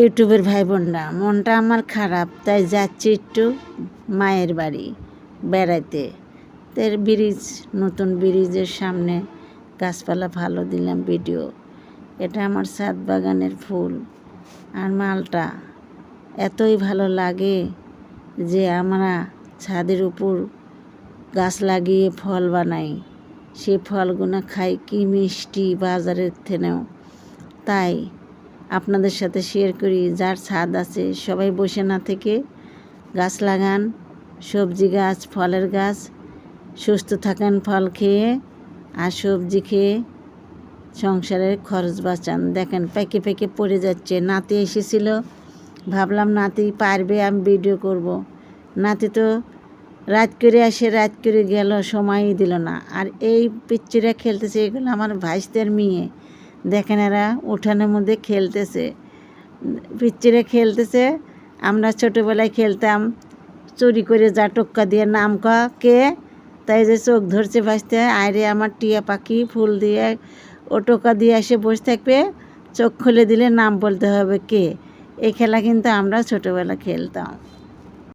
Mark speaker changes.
Speaker 1: ইউটিউবের ভাই বোনরা মনটা আমার খারাপ, তাই যাচ্ছি একটু মায়ের বাড়ি বেড়াইতে। তের ব্রিজ, নতুন ব্রিজের সামনে গাছপালা ভালো দিলাম ভিডিও। এটা আমার ছাদ বাগানের ফুল আর মালটা। এতই ভালো লাগে যে আমরা ছাদের উপর গাছ লাগিয়ে ফল বানাই। সে ফলগুলো খাই কি মিষ্টি বাজারের থেকেও তাই আপনাদের সাথে শেয়ার করি, যার ছাদ আছে। সবাই বসে না থেকে গাছ লাগান, সবজি গাছ, ফলের গাছ, সুস্থ থাকেন ফল খেয়ে আর সবজি খেয়ে সংসারের খরচ বাঁচান। দেখেন প্যাকে প্যাকে পড়ে যাচ্ছে। নাতি এসেছিল। ভাবলাম, নাতি, পারবে, আমি ভিডিও করব। নাতি তো রাত করে আসে, রাত করে গেল, সময়ই দিল না। আর এই পিচ্চিরা খেলতেছে, এগুলো আমার ভাইস্তের মেয়ে। দেখেন এরা উঠানের মধ্যে খেলতেছে। পিচ্চিরা খেলতেছে। আমরা ছোটোবেলায় খেলতাম, চুরি করে যা টোক্কা দিয়ে নাম ক, তাই যে চোখ ধরছে ভাসতে আয়রে আমার টিয়া পাখি ফুল দিয়ে, ও টোকা দিয়ে এসে বসে থাকবে, চোখ খুলে দিলে নাম বলতে হবে কে। এই খেলা কিন্তু আমরা ছোটোবেলা খেলতাম।